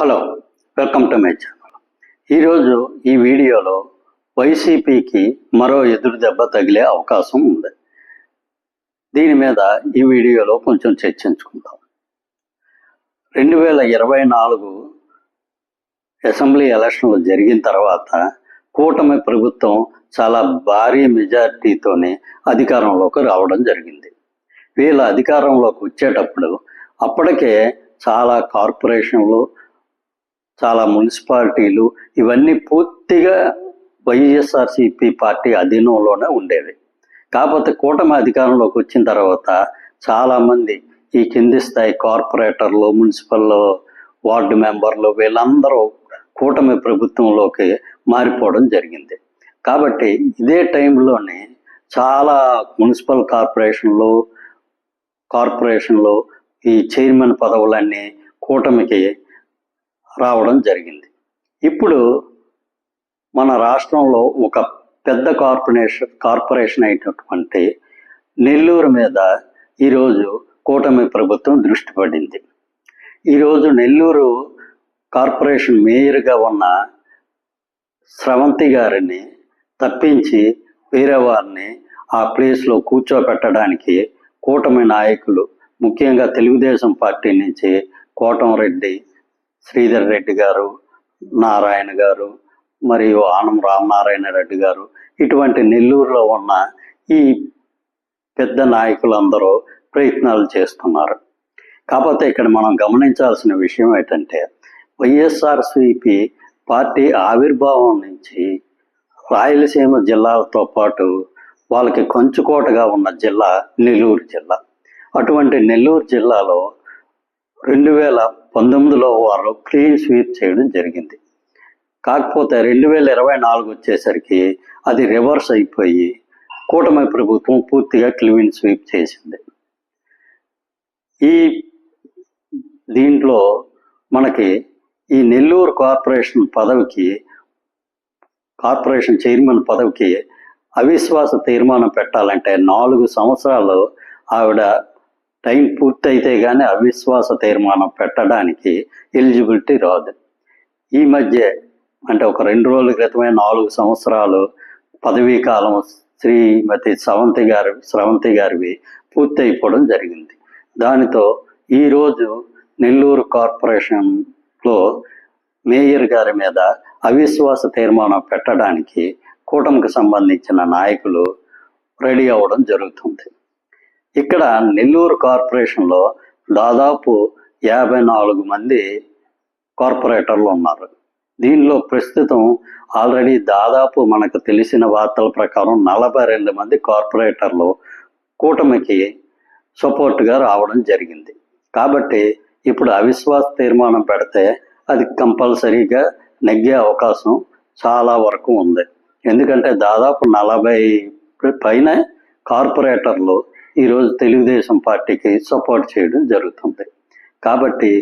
Hello welcome to my channel. ఈరోజు ఈ వీడియోలో వైసీపీకి మరో ఎదురు దెబ్బ తగిలే అవకాశం ఉంది. దీని మీద ఈ వీడియోలో కొంచెం చర్చించుకుందాం. రెండు వేల ఇరవై నాలుగు అసెంబ్లీ ఎలక్షన్లు జరిగిన తర్వాత కూటమి ప్రభుత్వం చాలా భారీ మెజార్టీతోనే అధికారంలోకి రావడం జరిగింది. వీళ్ళ అధికారంలోకి వచ్చేటప్పుడు అప్పటికే చాలా కార్పొరేషన్లు చాలా మున్సిపాలిటీలు ఇవన్నీ పూర్తిగా వైఎస్ఆర్సిపి పార్టీ అధీనంలోనే ఉండేవి. కాకపోతే కూటమి అధికారంలోకి వచ్చిన తర్వాత చాలామంది ఈ కింది స్థాయి కార్పొరేటర్లు మున్సిపల్ వార్డు మెంబర్లు వీళ్ళందరూ కూటమి ప్రభుత్వంలోకి మారిపోవడం జరిగింది. కాబట్టి ఇదే టైంలోనే చాలా మున్సిపల్ కార్పొరేషన్లు కార్పొరేషన్లు ఈ చైర్మన్ పదవులన్నీ కూటమికి రావడం జరిగింది. ఇప్పుడు మన రాష్ట్రంలో ఒక పెద్ద కార్పొరేషన్ కార్పొరేషన్ అయినటువంటి నెల్లూరు మీద ఈరోజు కూటమి ప్రభుత్వం దృష్టి పడింది. ఈరోజు నెల్లూరు కార్పొరేషన్ మేయర్గా ఉన్న స్రవంతి గారిని తప్పించి వేరే వారిని ఆ ప్లేస్లో కూర్చోపెట్టడానికి కూటమి నాయకులు ముఖ్యంగా తెలుగుదేశం పార్టీ నుంచి కోటం రెడ్డి శ్రీధర్ రెడ్డి గారు నారాయణ గారు మరియు ఆనం రామనారాయణ రెడ్డి గారు ఇటువంటి నెల్లూరులో ఉన్న ఈ పెద్ద నాయకులందరూ ప్రయత్నాలు చేస్తున్నారు. కాకపోతే ఇక్కడ మనం గమనించాల్సిన విషయం ఏంటంటే వైఎస్ఆర్సిపి పార్టీ ఆవిర్భావం నుంచి రాయలసీమ జిల్లాలతో పాటు వాళ్ళకి కొంచుకోటగా ఉన్న జిల్లా నెల్లూరు జిల్లా. అటువంటి నెల్లూరు జిల్లాలో రెండు వేల పంతొమ్మిదిలో వారు క్లీన్ స్వీప్ చేయడం జరిగింది. కాకపోతే రెండు వేల ఇరవై నాలుగు వచ్చేసరికి అది రివర్స్ అయిపోయి కూటమి ప్రభుత్వం పూర్తిగా క్లీన్ స్వీప్ చేసింది. ఈ దీంట్లో మనకి ఈ నెల్లూరు కార్పొరేషన్ పదవికి కార్పొరేషన్ చైర్మన్ పదవికి అవిశ్వాస తీర్మానం పెట్టాలంటే నాలుగు సంవత్సరాలు ఆవిడ టైం పూర్తయితే కానీ అవిశ్వాస తీర్మానం పెట్టడానికి ఎలిజిబిలిటీ రాదు. ఈ మధ్య అంటే ఒక రెండు రోజుల క్రితమే నాలుగు సంవత్సరాలు పదవీ కాలం శ్రీమతి సవంతి గారి స్రవంతి గారివి పూర్తయిపోవడం జరిగింది. దానితో ఈరోజు నెల్లూరు కార్పొరేషన్లో మేయర్ గారి మీద అవిశ్వాస తీర్మానం పెట్టడానికి కూటమికి సంబంధించిన నాయకులు రెడీ అవ్వడం జరుగుతుంది. ఇక్కడ నెల్లూరు కార్పొరేషన్లో దాదాపు యాభై నాలుగు మంది కార్పొరేటర్లు ఉన్నారు. దీనిలో ప్రస్తుతం ఆల్రెడీ దాదాపు మనకు తెలిసిన వార్తల ప్రకారం నలభై రెండు మంది కార్పొరేటర్లు కూటమికి సపోర్ట్గా రావడం జరిగింది. కాబట్టి ఇప్పుడు అవిశ్వాస తీర్మానం పెడితే అది కంపల్సరీగా నెగ్గే అవకాశం చాలా వరకు ఉంది. ఎందుకంటే దాదాపు నలభై పైన కార్పొరేటర్లు ఈరోజు తెలుగుదేశం పార్టీకి సపోర్ట్ చేయడం జరుగుతుంది. కాబట్టి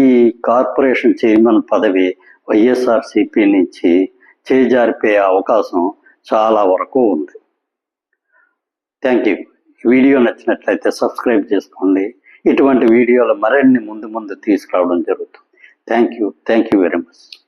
ఈ కార్పొరేషన్ చైర్మన్ పదవి వైఎస్ఆర్సిపి నుంచి చేజారిపోయే అవకాశం చాలా వరకు ఉంది. థ్యాంక్ యూ వీడియో నచ్చినట్లయితే సబ్స్క్రైబ్ చేసుకోండి. ఇటువంటి వీడియోలు మరిన్ని ముందు ముందు తీసుకురావడం జరుగుతుంది. Thank you thank you very much